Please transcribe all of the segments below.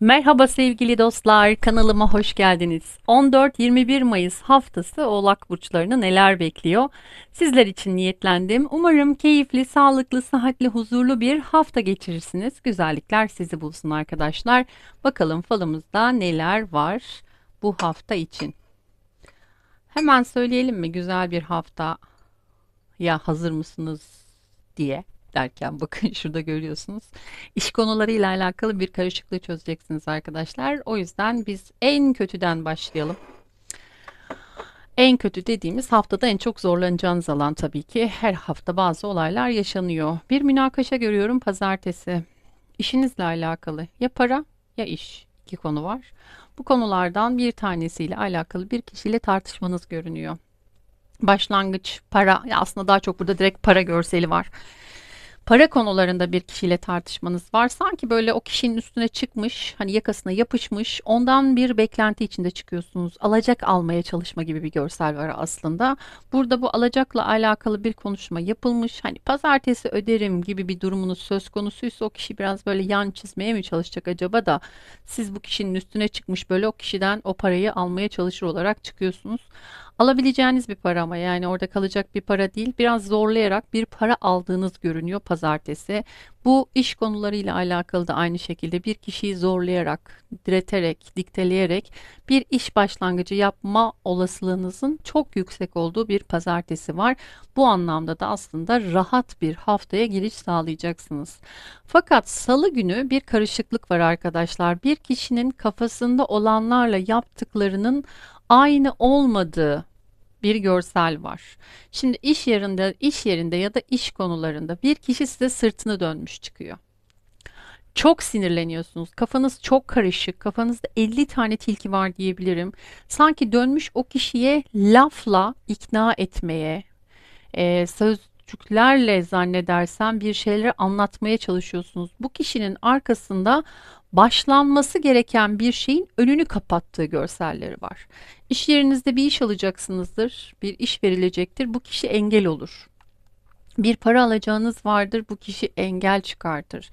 Merhaba sevgili dostlar, kanalıma hoş geldiniz. 14-21 Mayıs haftası Oğlak burçlarını neler bekliyor? Sizler için niyetlendim. Umarım keyifli, sağlıklı, sıhhatli, huzurlu bir hafta geçirirsiniz. Güzellikler sizi bulsun arkadaşlar. Bakalım falımızda neler var bu hafta için. Hemen söyleyelim mi güzel bir hafta ya hazır mısınız diye derken bakın şurada görüyorsunuz. İş konularıyla alakalı bir karışıklığı çözeceksiniz arkadaşlar. O yüzden biz en kötüden başlayalım. En kötü dediğimiz haftada en çok zorlanacağınız alan tabii ki. Her hafta bazı olaylar yaşanıyor. Bir münakaşa görüyorum pazartesi. İşinizle alakalı ya para ya iş. İki konu var. Bu konulardan bir tanesiyle alakalı bir kişiyle tartışmanız görünüyor. Başlangıç para ya aslında daha çok burada direkt para görseli var para konularında bir kişiyle tartışmanız var. Sanki böyle o kişinin üstüne çıkmış, hani yakasına yapışmış, ondan bir beklenti içinde çıkıyorsunuz. Alacak almaya çalışma gibi bir görsel var aslında. Burada bu alacakla alakalı bir konuşma yapılmış. Hani pazartesi öderim gibi bir durumunuz söz konusuysa o kişi biraz böyle yan çizmeye mi çalışacak acaba da siz bu kişinin üstüne çıkmış böyle o kişiden o parayı almaya çalışır olarak çıkıyorsunuz. Alabileceğiniz bir para ama yani orada kalacak bir para değil. Biraz zorlayarak bir para aldığınız görünüyor pazartesi. Bu iş konularıyla alakalı da aynı şekilde bir kişiyi zorlayarak, direterek, dikteleyerek bir iş başlangıcı yapma olasılığınızın çok yüksek olduğu bir pazartesi var. Bu anlamda da aslında rahat bir haftaya giriş sağlayacaksınız. Fakat salı günü bir karışıklık var arkadaşlar. Bir kişinin kafasında olanlarla yaptıklarının aynı olmadığı bir görsel var. Şimdi iş yerinde, iş yerinde ya da iş konularında bir kişi size sırtını dönmüş çıkıyor. Çok sinirleniyorsunuz. Kafanız çok karışık. Kafanızda 50 tane tilki var diyebilirim. Sanki dönmüş o kişiye lafla ikna etmeye, e, sözcüklerle zannedersem bir şeyleri anlatmaya çalışıyorsunuz. Bu kişinin arkasında başlanması gereken bir şeyin önünü kapattığı görselleri var. İş yerinizde bir iş alacaksınızdır, bir iş verilecektir. Bu kişi engel olur. Bir para alacağınız vardır, bu kişi engel çıkartır.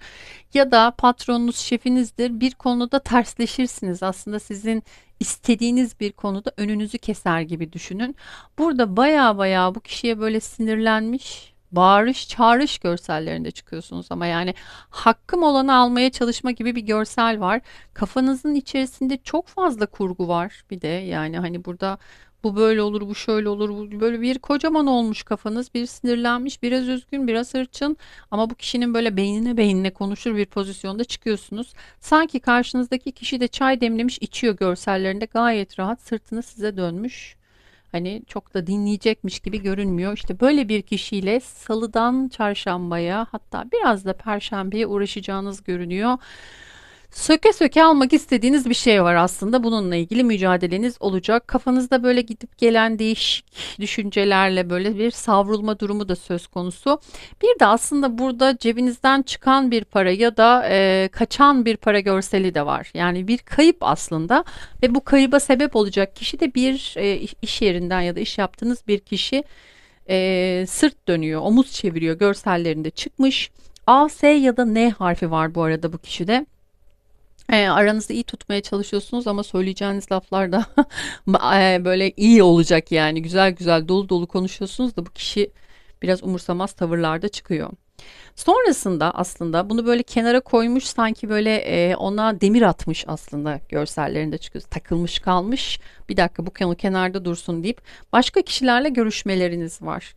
Ya da patronunuz, şefinizdir, bir konuda tersleşirsiniz. Aslında sizin istediğiniz bir konuda önünüzü keser gibi düşünün. Burada baya baya bu kişiye böyle sinirlenmiş, bağırış çağrış görsellerinde çıkıyorsunuz ama yani hakkım olanı almaya çalışma gibi bir görsel var. Kafanızın içerisinde çok fazla kurgu var bir de yani hani burada bu böyle olur, bu şöyle olur, bu böyle bir kocaman olmuş kafanız, bir sinirlenmiş, biraz üzgün, biraz hırçın ama bu kişinin böyle beynine beynine konuşur bir pozisyonda çıkıyorsunuz. Sanki karşınızdaki kişi de çay demlemiş içiyor görsellerinde gayet rahat sırtını size dönmüş hani çok da dinleyecekmiş gibi görünmüyor. İşte böyle bir kişiyle salıdan çarşambaya hatta biraz da perşembeye uğraşacağınız görünüyor. Söke söke almak istediğiniz bir şey var aslında. Bununla ilgili mücadeleniz olacak. Kafanızda böyle gidip gelen değişik düşüncelerle böyle bir savrulma durumu da söz konusu. Bir de aslında burada cebinizden çıkan bir para ya da e, kaçan bir para görseli de var. Yani bir kayıp aslında ve bu kayıba sebep olacak kişi de bir e, iş yerinden ya da iş yaptığınız bir kişi e, sırt dönüyor, omuz çeviriyor görsellerinde çıkmış. A, S ya da N harfi var bu arada bu kişide. E, aranızda iyi tutmaya çalışıyorsunuz ama söyleyeceğiniz laflar da e, böyle iyi olacak yani güzel güzel dolu dolu konuşuyorsunuz da bu kişi biraz umursamaz tavırlarda çıkıyor. Sonrasında aslında bunu böyle kenara koymuş sanki böyle e, ona demir atmış aslında görsellerinde çıkıyor. Takılmış kalmış bir dakika bu konu kenarda dursun deyip başka kişilerle görüşmeleriniz var.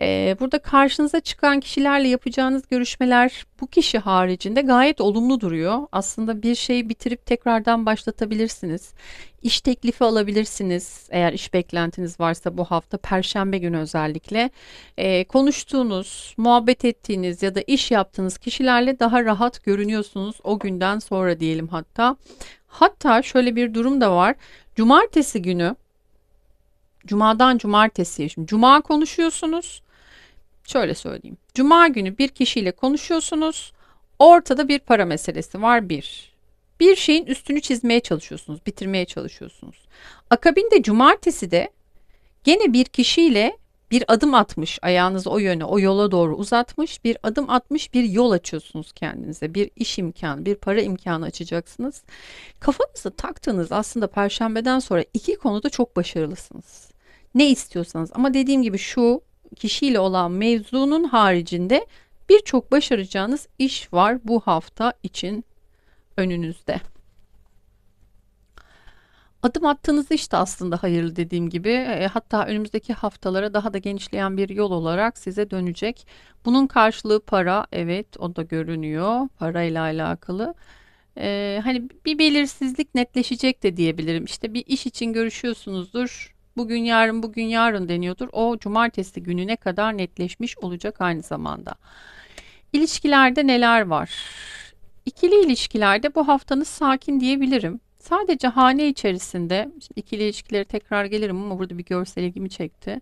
E, burada karşınıza çıkan kişilerle yapacağınız görüşmeler bu kişi haricinde gayet olumlu duruyor. Aslında bir şeyi bitirip tekrardan başlatabilirsiniz. İş teklifi alabilirsiniz eğer iş beklentiniz varsa bu hafta perşembe günü özellikle. E, konuştuğunuz, muhabbet ettiğiniz ya da iş yaptığınız kişilerle daha rahat görünüyorsunuz o günden sonra diyelim hatta. Hatta şöyle bir durum da var. Cumartesi günü Cuma'dan cumartesiye şimdi cuma konuşuyorsunuz. Şöyle söyleyeyim. Cuma günü bir kişiyle konuşuyorsunuz. Ortada bir para meselesi var bir. Bir şeyin üstünü çizmeye çalışıyorsunuz, bitirmeye çalışıyorsunuz. Akabinde cumartesi de gene bir kişiyle bir adım atmış, ayağınızı o yöne, o yola doğru uzatmış, bir adım atmış, bir yol açıyorsunuz kendinize. Bir iş imkanı, bir para imkanı açacaksınız. Kafanızı taktığınız aslında perşembeden sonra iki konuda çok başarılısınız. Ne istiyorsanız ama dediğim gibi şu kişiyle olan mevzunun haricinde birçok başaracağınız iş var bu hafta için önünüzde. Adım attığınız iş de aslında hayırlı dediğim gibi. Hatta önümüzdeki haftalara daha da genişleyen bir yol olarak size dönecek. Bunun karşılığı para. Evet, o da görünüyor. Parayla alakalı. E, hani bir belirsizlik netleşecek de diyebilirim. İşte bir iş için görüşüyorsunuzdur. Bugün yarın bugün yarın deniyordur. O cumartesi gününe kadar netleşmiş olacak aynı zamanda. İlişkilerde neler var? İkili ilişkilerde bu haftanız sakin diyebilirim. Sadece hane içerisinde, ikili ilişkileri tekrar gelirim ama burada bir görsel ilgimi çekti.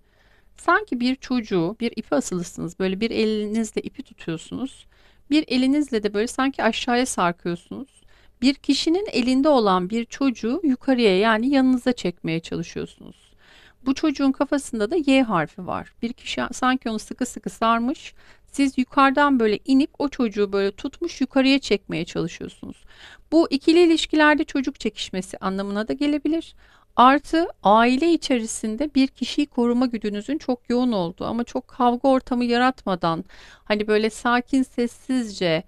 Sanki bir çocuğu, bir ipi asılısınız. Böyle bir elinizle ipi tutuyorsunuz. Bir elinizle de böyle sanki aşağıya sarkıyorsunuz. Bir kişinin elinde olan bir çocuğu yukarıya yani yanınıza çekmeye çalışıyorsunuz. Bu çocuğun kafasında da Y harfi var. Bir kişi sanki onu sıkı sıkı sarmış. Siz yukarıdan böyle inip o çocuğu böyle tutmuş yukarıya çekmeye çalışıyorsunuz. Bu ikili ilişkilerde çocuk çekişmesi anlamına da gelebilir. Artı aile içerisinde bir kişiyi koruma güdünüzün çok yoğun olduğu ama çok kavga ortamı yaratmadan hani böyle sakin sessizce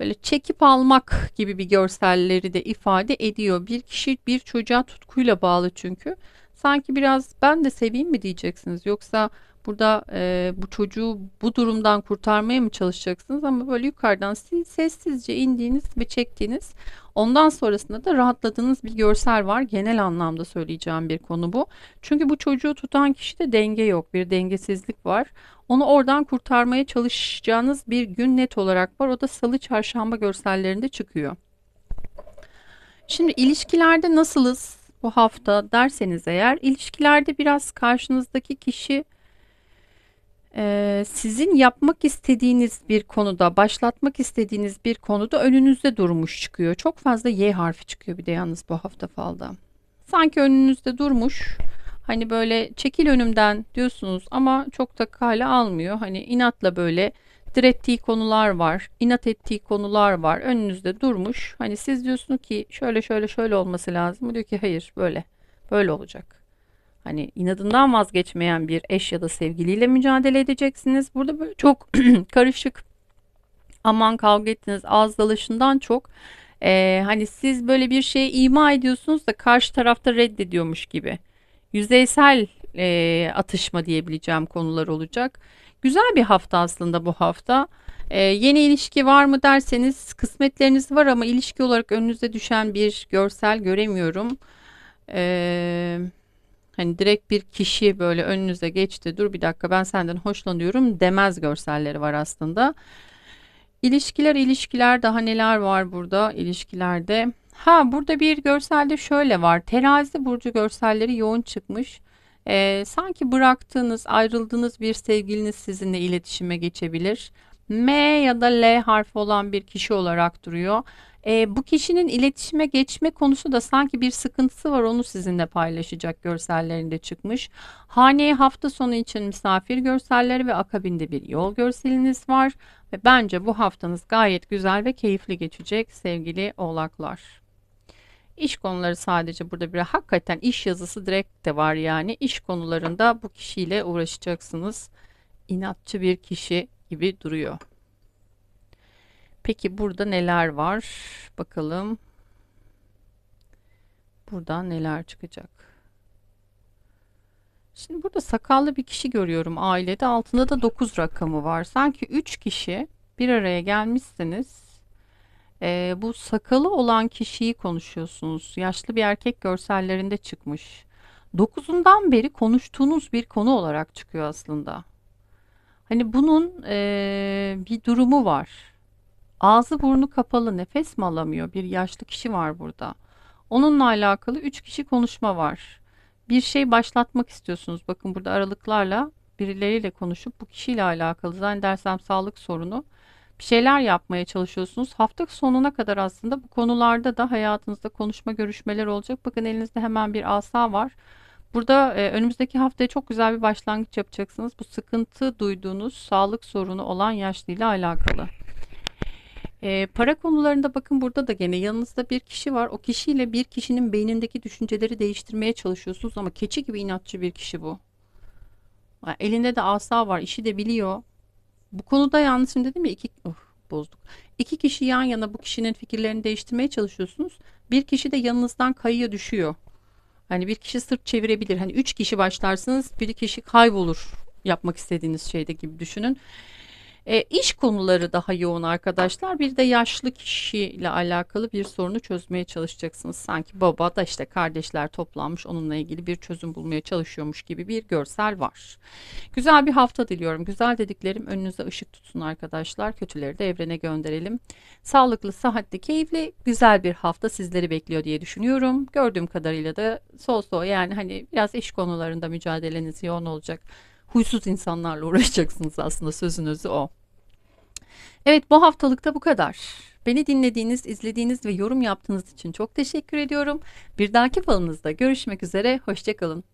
böyle çekip almak gibi bir görselleri de ifade ediyor. Bir kişi bir çocuğa tutkuyla bağlı çünkü. Sanki biraz ben de seveyim mi diyeceksiniz yoksa burada e, bu çocuğu bu durumdan kurtarmaya mı çalışacaksınız ama böyle yukarıdan siz sessizce indiğiniz ve çektiğiniz ondan sonrasında da rahatladığınız bir görsel var. Genel anlamda söyleyeceğim bir konu bu. Çünkü bu çocuğu tutan kişide denge yok bir dengesizlik var. Onu oradan kurtarmaya çalışacağınız bir gün net olarak var. O da salı çarşamba görsellerinde çıkıyor. Şimdi ilişkilerde nasılız? Bu hafta derseniz eğer ilişkilerde biraz karşınızdaki kişi e, sizin yapmak istediğiniz bir konuda, başlatmak istediğiniz bir konuda önünüzde durmuş çıkıyor. Çok fazla Y harfi çıkıyor bir de yalnız bu hafta falda. Sanki önünüzde durmuş. Hani böyle çekil önümden diyorsunuz ama çok da kale almıyor. Hani inatla böyle direttiği konular var, inat ettiği konular var. Önünüzde durmuş. Hani siz diyorsunuz ki şöyle şöyle şöyle olması lazım. O diyor ki hayır böyle. Böyle olacak. Hani inadından vazgeçmeyen bir eş ya da sevgiliyle mücadele edeceksiniz. Burada böyle çok karışık aman kavga ettiniz ağız dalışından çok e, hani siz böyle bir şey ima ediyorsunuz da karşı tarafta reddediyormuş gibi. Yüzeysel e, atışma diyebileceğim konular olacak. Güzel bir hafta aslında bu hafta. Ee, yeni ilişki var mı derseniz kısmetleriniz var ama ilişki olarak önünüze düşen bir görsel göremiyorum. Ee, hani direkt bir kişi böyle önünüze geçti dur bir dakika ben senden hoşlanıyorum demez görselleri var aslında. İlişkiler ilişkiler daha neler var burada ilişkilerde. Ha burada bir görselde şöyle var. Terazi burcu görselleri yoğun çıkmış. Ee, sanki bıraktığınız, ayrıldığınız bir sevgiliniz sizinle iletişime geçebilir. M ya da L harfi olan bir kişi olarak duruyor. E, bu kişinin iletişime geçme konusu da sanki bir sıkıntısı var onu sizinle paylaşacak görsellerinde çıkmış. Haneye hafta sonu için misafir görselleri ve akabinde bir yol görseliniz var. Ve bence bu haftanız gayet güzel ve keyifli geçecek sevgili oğlaklar. İş konuları sadece burada bir hakikaten iş yazısı direkt de var yani. iş konularında bu kişiyle uğraşacaksınız. İnatçı bir kişi gibi duruyor. Peki burada neler var? Bakalım. Buradan neler çıkacak? Şimdi burada sakallı bir kişi görüyorum ailede. Altında da 9 rakamı var. Sanki 3 kişi bir araya gelmişsiniz e, bu sakalı olan kişiyi konuşuyorsunuz. Yaşlı bir erkek görsellerinde çıkmış. Dokuzundan beri konuştuğunuz bir konu olarak çıkıyor aslında. Hani bunun e, bir durumu var. Ağzı burnu kapalı nefes mi alamıyor? Bir yaşlı kişi var burada. Onunla alakalı üç kişi konuşma var. Bir şey başlatmak istiyorsunuz. Bakın burada aralıklarla birileriyle konuşup bu kişiyle alakalı zannedersem sağlık sorunu bir şeyler yapmaya çalışıyorsunuz. Hafta sonuna kadar aslında bu konularda da hayatınızda konuşma görüşmeler olacak. Bakın elinizde hemen bir asa var. Burada e, önümüzdeki haftaya çok güzel bir başlangıç yapacaksınız. Bu sıkıntı duyduğunuz sağlık sorunu olan yaşlıyla alakalı. E, para konularında bakın burada da gene yanınızda bir kişi var. O kişiyle bir kişinin beynindeki düşünceleri değiştirmeye çalışıyorsunuz ama keçi gibi inatçı bir kişi bu. Elinde de asa var, işi de biliyor. Bu konuda şimdi dedim ya iki of, bozduk. İki kişi yan yana bu kişinin fikirlerini değiştirmeye çalışıyorsunuz. Bir kişi de yanınızdan kayıyor düşüyor. Hani bir kişi sırt çevirebilir. Hani üç kişi başlarsınız, bir kişi kaybolur yapmak istediğiniz şeyde gibi düşünün. E, iş konuları daha yoğun arkadaşlar. Bir de yaşlı kişiyle alakalı bir sorunu çözmeye çalışacaksınız. Sanki baba da işte kardeşler toplanmış onunla ilgili bir çözüm bulmaya çalışıyormuş gibi bir görsel var. Güzel bir hafta diliyorum. Güzel dediklerim önünüze ışık tutsun arkadaşlar. Kötüleri de evrene gönderelim. Sağlıklı, sıhhatli, keyifli, güzel bir hafta sizleri bekliyor diye düşünüyorum. Gördüğüm kadarıyla da sol sol yani hani biraz iş konularında mücadeleniz yoğun olacak. Huysuz insanlarla uğraşacaksınız aslında sözün özü o. Evet bu haftalıkta bu kadar. Beni dinlediğiniz, izlediğiniz ve yorum yaptığınız için çok teşekkür ediyorum. Bir dahaki falınızda görüşmek üzere. Hoşçakalın.